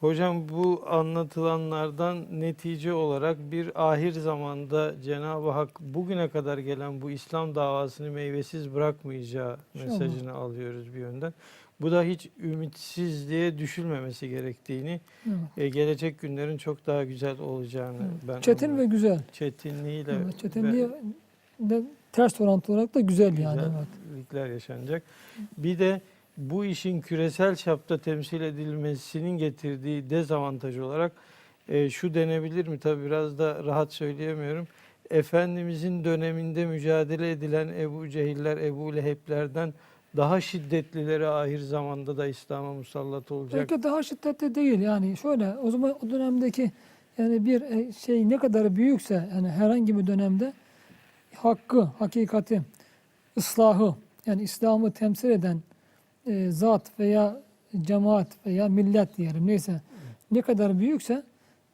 Hocam bu anlatılanlardan netice olarak bir ahir zamanda Cenab-ı Hak bugüne kadar gelen bu İslam davasını meyvesiz bırakmayacağı mesajını alıyoruz bir yönden. Bu da hiç ümitsizliğe düşülmemesi gerektiğini, e, gelecek günlerin çok daha güzel olacağını Evet. ben Çetin ve güzel. çetinliğiyle Evet, ve çetinliği de ters orantı olarak da güzel yani. Evet. güzellikler yaşanacak. Bir de bu işin küresel çapta temsil edilmesinin getirdiği dezavantaj olarak e, şu denebilir mi? Tabi biraz da rahat söyleyemiyorum. Efendimizin döneminde mücadele edilen Ebu Cehiller, Ebu Leheb'lerden daha şiddetlileri ahir zamanda da İslam'a musallat olacak. Belki daha şiddetli değil yani şöyle o zaman o dönemdeki yani bir e, şey ne kadar büyükse yani herhangi bir dönemde hakkı, hakikati, ıslahı yani İslam'ı temsil eden e, zat veya cemaat veya millet diyelim neyse ne kadar büyükse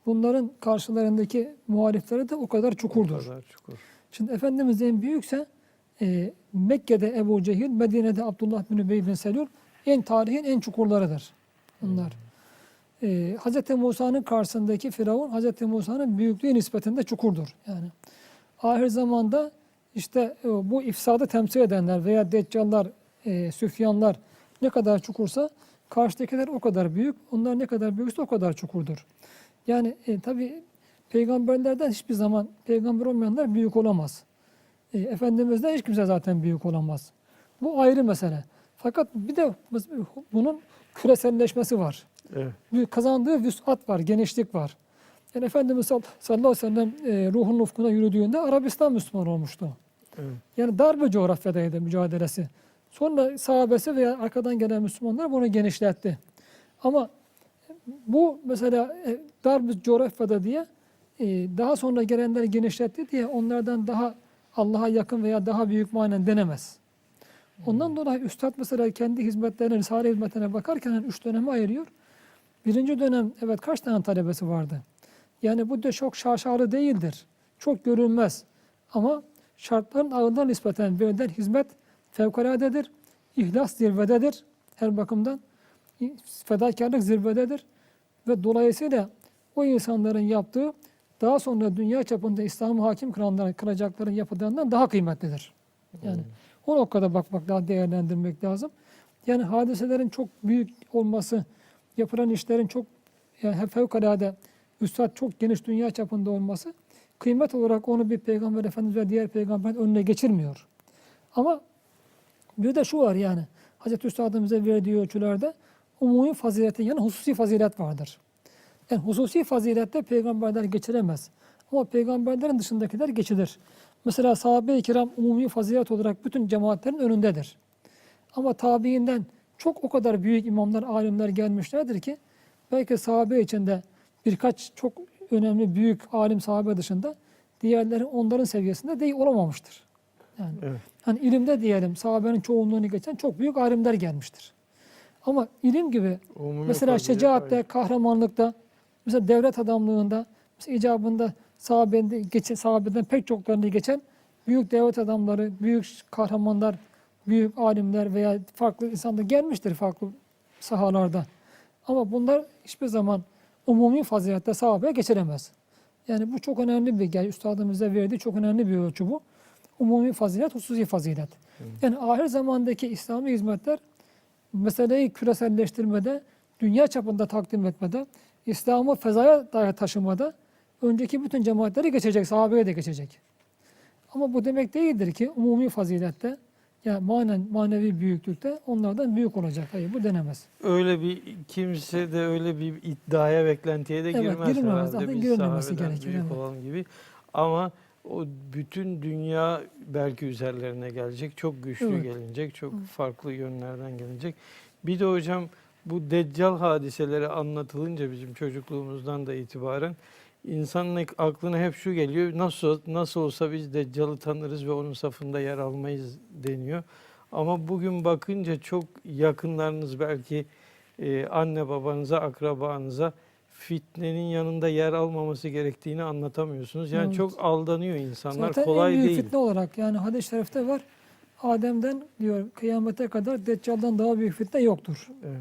bunların karşılarındaki muhalifleri de o kadar O çukurdur. kadar çukur. Şimdi Efendimiz en büyükse e, Mekke'de Ebu Cehil, Medine'de Abdullah bin Übey bin Selül en tarihin en çukurlarıdır bunlar. E, Hz. Musa'nın karşısındaki Firavun Hz. Musa'nın büyüklüğü nispetinde çukurdur. Yani ahir zamanda işte e, bu ifsadı temsil edenler veya deccallar, e, süfyanlar ne kadar çukursa karşıdakiler o kadar büyük. Onlar ne kadar büyükse o kadar çukurdur. Yani e, tabi peygamberlerden hiçbir zaman peygamber olmayanlar büyük olamaz. E, Efendimiz'den hiç kimse zaten büyük olamaz. Bu ayrı mesele. Fakat bir de bunun küreselleşmesi var. Evet. Kazandığı vüsat var, genişlik var. Yani Efendimiz sall- sallallahu aleyhi ve sellem e, ruhun ufkuna yürüdüğünde Arabistan Müslüman olmuştu. Evet. Yani dar bir coğrafyadaydı mücadelesi. Sonra sahabesi veya arkadan gelen Müslümanlar bunu genişletti. Ama bu mesela e, dar bir coğrafyada diye e, daha sonra gelenler genişletti diye onlardan daha Allah'a yakın veya daha büyük manen denemez. Ondan dolayı Üstad mesela kendi hizmetlerine, Risale hizmetlerine bakarken üç döneme ayırıyor. Birinci dönem evet kaç tane talebesi vardı? Yani bu da çok şaşalı değildir. Çok görünmez. Ama şartların ağırlığına nispeten verilen hizmet fevkaladedir. İhlas zirvededir her bakımdan. Fedakarlık zirvededir. Ve dolayısıyla o insanların yaptığı daha sonra dünya çapında İslam'ı hakim kılanların, kılacakların yapıldığından daha kıymetlidir. Yani o noktada bakmak daha değerlendirmek lazım. Yani hadiselerin çok büyük olması, yapılan işlerin çok yani fevkalade üstad çok geniş dünya çapında olması kıymet olarak onu bir peygamber efendimiz ve diğer peygamberin önüne geçirmiyor. Ama bir de şu var yani Hazreti Üstadımıza verdiği ölçülerde umumi faziletin yani hususi fazilet vardır. Yani hususi fazilette peygamberler geçiremez. Ama peygamberlerin dışındakiler geçilir. Mesela sahabe-i kiram umumi fazilet olarak bütün cemaatlerin önündedir. Ama tabiinden çok o kadar büyük imamlar, alimler gelmişlerdir ki belki sahabe içinde birkaç çok önemli büyük alim sahabe dışında diğerleri onların seviyesinde değil olamamıştır. Yani Evet. Hani ilimde diyelim sahabenin çoğunluğunu geçen çok büyük alimler gelmiştir. Ama ilim gibi Umumi mesela şecaatte, kahramanlıkta, mesela devlet adamlığında, mesela icabında sahabede, geçen, sahabeden pek çoklarını geçen büyük devlet adamları, büyük kahramanlar, büyük alimler veya farklı insanlar gelmiştir farklı sahalarda. Ama bunlar hiçbir zaman umumi fazilette sahabeye geçiremez. Yani bu çok önemli bir, yani üstadımıza verdiği çok önemli bir ölçü bu. Umumi fazilet, hususi fazilet. Yani ahir zamandaki İslami hizmetler meseleyi küreselleştirmede, dünya çapında takdim etmede, İslam'ı fezaya dair taşımada önceki bütün cemaatleri geçecek, sahabeye de geçecek. Ama bu demek değildir ki umumi fazilette, yani manen, manevi büyüklükte onlardan büyük olacak. Hayır bu denemez. Öyle bir kimse de öyle bir iddiaya, beklentiye de Evet, girmez girilmemez. herhalde. Zaten girilmemesi gerekir, büyük evet. olalım gibi. Ama o bütün dünya belki üzerlerine gelecek. Çok güçlü Evet. gelecek. Çok Evet. farklı yönlerden gelecek. Bir de hocam bu deccal hadiseleri anlatılınca bizim çocukluğumuzdan da itibaren insanın aklına hep şu geliyor. Nasıl nasıl olsa biz deccalı tanırız ve onun safında yer almayız deniyor. Ama bugün bakınca çok yakınlarınız belki e, anne babanıza, akrabanıza fitnenin yanında yer almaması gerektiğini anlatamıyorsunuz. Yani Evet. çok aldanıyor insanlar. Zaten Kolay en büyük değil. fitne olarak yani hadis-i şerifte var. Adem'den diyor kıyamete kadar Deccal'dan daha büyük fitne yoktur. Evet.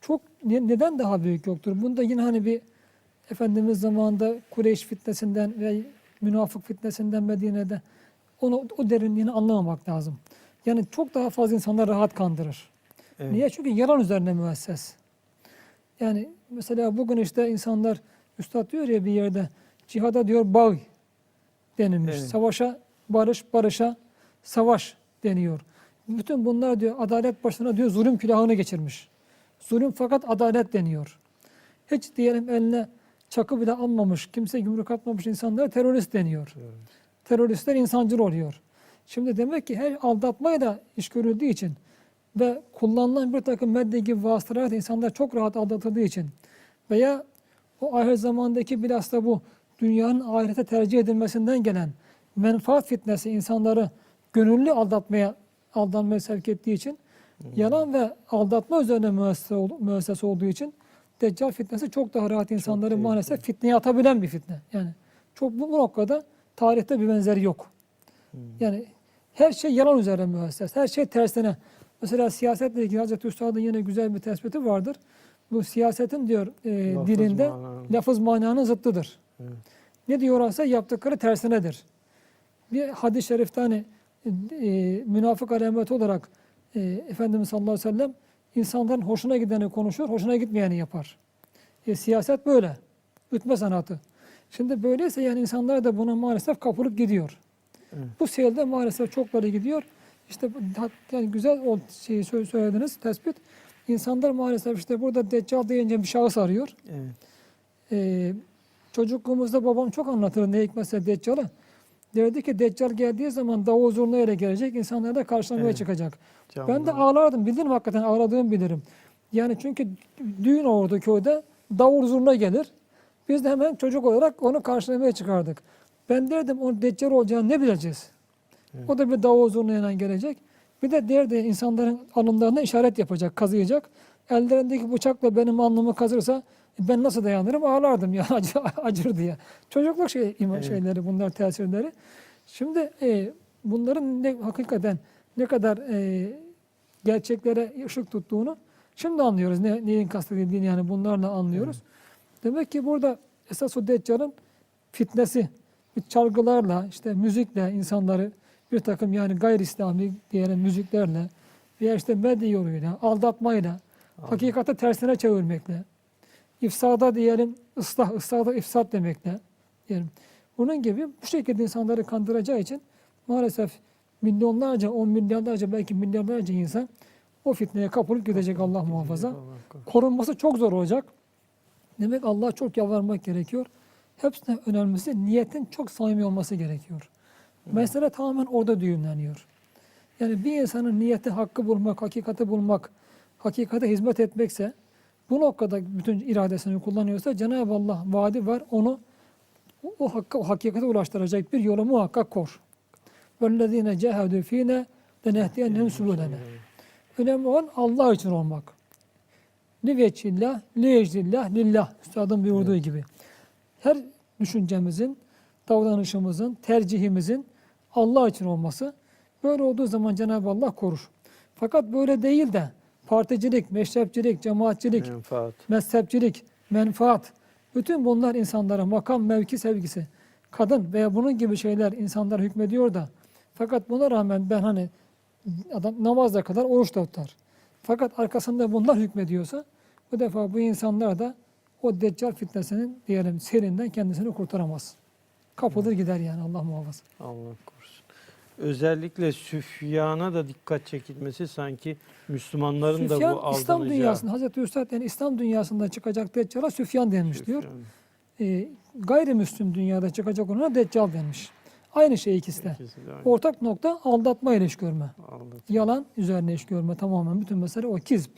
çok ne- neden daha büyük yoktur? Bunda yine hani bir Efendimiz zamanında Kureyş fitnesinden ve münafık fitnesinden Medine'de onu o derinliğini anlamamak lazım. Yani çok daha fazla insanlar rahat kandırır. Evet. Niye? Çünkü yalan üzerine müesses. Yani mesela bugün işte insanlar Üstad diyor ya bir yerde cihada diyor bağ denilmiş. Evet. Savaşa barış, barışa savaş deniyor. Bütün bunlar diyor adalet başına diyor zulüm külahını geçirmiş. Zulüm fakat adalet deniyor. Hiç diyelim eline çakı bile almamış, kimse yumruk atmamış insanlara terörist deniyor. Evet. Teröristler insancıl oluyor. Şimdi demek ki her aldatmayla iş görüldüğü için ve kullanılan bir takım medya gibi vasıtalarla insanlar çok rahat aldatıldığı için veya o ahir zamandaki bilhassa bu dünyanın ahirete tercih edilmesinden gelen menfaat fitnesi insanları gönüllü aldatmaya aldanmaya sevk ettiği için yalan ve aldatma üzerine müessese, ol- müessese olduğu için Deccal fitnesi çok daha rahat insanları tehlikeli. maalesef fitneye atabilen bir fitne. Yani çok bu, noktada tarihte bir benzeri yok. Yani her şey yalan üzerine müesses. Her şey tersine. Mesela siyasetle ilgili Hazreti Üstad'ın yine güzel bir tespiti vardır. Bu siyasetin diyor e, Lafız dilinde mananın. lafız mananın zıttıdır. Evet. Ne diyorlarsa yaptıkları tersinedir. Bir hadis-i şerifte hani e, münafık alameti olarak e, Efendimiz sallallahu aleyhi ve sellem insanların hoşuna gideni konuşur, hoşuna gitmeyeni yapar. E, siyaset böyle. Ütme sanatı. Şimdi böyleyse yani insanlar da buna maalesef kapılıp gidiyor. Evet. Bu seyirde maalesef çok böyle gidiyor. İşte yani güzel o şeyi sö- söylediniz, tespit. İnsanlar maalesef işte burada Deccal deyince bir şahıs arıyor. Evet. Ee, çocukluğumuzda babam çok anlatır ne hikmetse Deccal'ı. Derdi ki Deccal geldiği zaman davul zurna ile gelecek, insanlar da karşılamaya Evet. çıkacak. Canlı. Ben de ağlardım, bilirim hakikaten ağladığımı bilirim. Yani çünkü düğün olurdu köyde, davul zurna gelir. Biz de hemen çocuk olarak onu karşılamaya çıkardık. Ben derdim o Deccal olacağını ne bileceğiz? Evet. O da bir davul zurnayla gelecek. Bir de derdi insanların alınlarına işaret yapacak, kazıyacak. Ellerindeki bıçakla benim alnımı kazırsa ben nasıl dayanırım? Ağlardım ya acı, acır diye. Çocukluk şey, Evet. şeyleri bunlar tesirleri. Şimdi e, bunların ne, hakikaten ne kadar e, gerçeklere ışık tuttuğunu şimdi anlıyoruz. Ne, neyin kastedildiğini yani bunlarla anlıyoruz. Demek ki burada esas o Deccal'ın fitnesi, bir çalgılarla, işte müzikle insanları bir takım yani gayri İslami diyelim müziklerle veya işte medya yoluyla, aldatmayla, hakikati tersine çevirmekle, ifsada diyelim ıslah, ıslahda ifsat demekle diyelim. Bunun gibi bu şekilde insanları kandıracağı için maalesef milyonlarca, on milyarlarca belki milyarlarca insan o fitneye kapılıp gidecek Allah muhafaza. Allah. Korunması çok zor olacak. Demek Allah'a çok yalvarmak gerekiyor. Hepsinden önemlisi niyetin çok samimi olması gerekiyor. Mesele tamamen orada düğümleniyor. Yani bir insanın niyeti hakkı bulmak, hakikati bulmak, hakikate hizmet etmekse bu noktada bütün iradesini kullanıyorsa Cenab-ı Allah vaadi var onu o, o hakka, o hakikate ulaştıracak bir yolu muhakkak kor. وَالَّذ۪ينَ جَهَدُوا ف۪ينَ لَنَهْدِيَنَّهُمْ سُبُلَنَا Önemli olan Allah için olmak. Li veçillah, li eclillah, lillah. Üstadın buyurduğu gibi. Her düşüncemizin, davranışımızın, tercihimizin Allah için olması. Böyle olduğu zaman Cenab-ı Allah korur. Fakat böyle değil de particilik, meşrepçilik, cemaatçilik, Menfaat. mezhepçilik, menfaat, bütün bunlar insanlara makam, mevki sevgisi, kadın veya bunun gibi şeyler insanlara hükmediyor da fakat buna rağmen ben hani adam namazda kadar oruç da tutar. Fakat arkasında bunlar hükmediyorsa bu defa bu insanlar da o deccal fitnesinin diyelim serinden kendisini kurtaramaz. Kapılır gider yani Allah muhafaza. Allah. Özellikle Süfyan'a da dikkat çekilmesi sanki Müslümanların da Süfyan bu aldanacağı. İslam dünyasında Hazreti Üstad yani İslam dünyasında çıkacak deccala Süfyan denmiş diyor. Süfyan. e, gayrimüslim dünyada çıkacak olana deccal denmiş. Aynı şey ikisi de. İkisi de aynı. Ortak nokta aldatma ile iş görme. Aldatıyor. Yalan üzerine iş görme tamamen. Bütün mesele o kizb.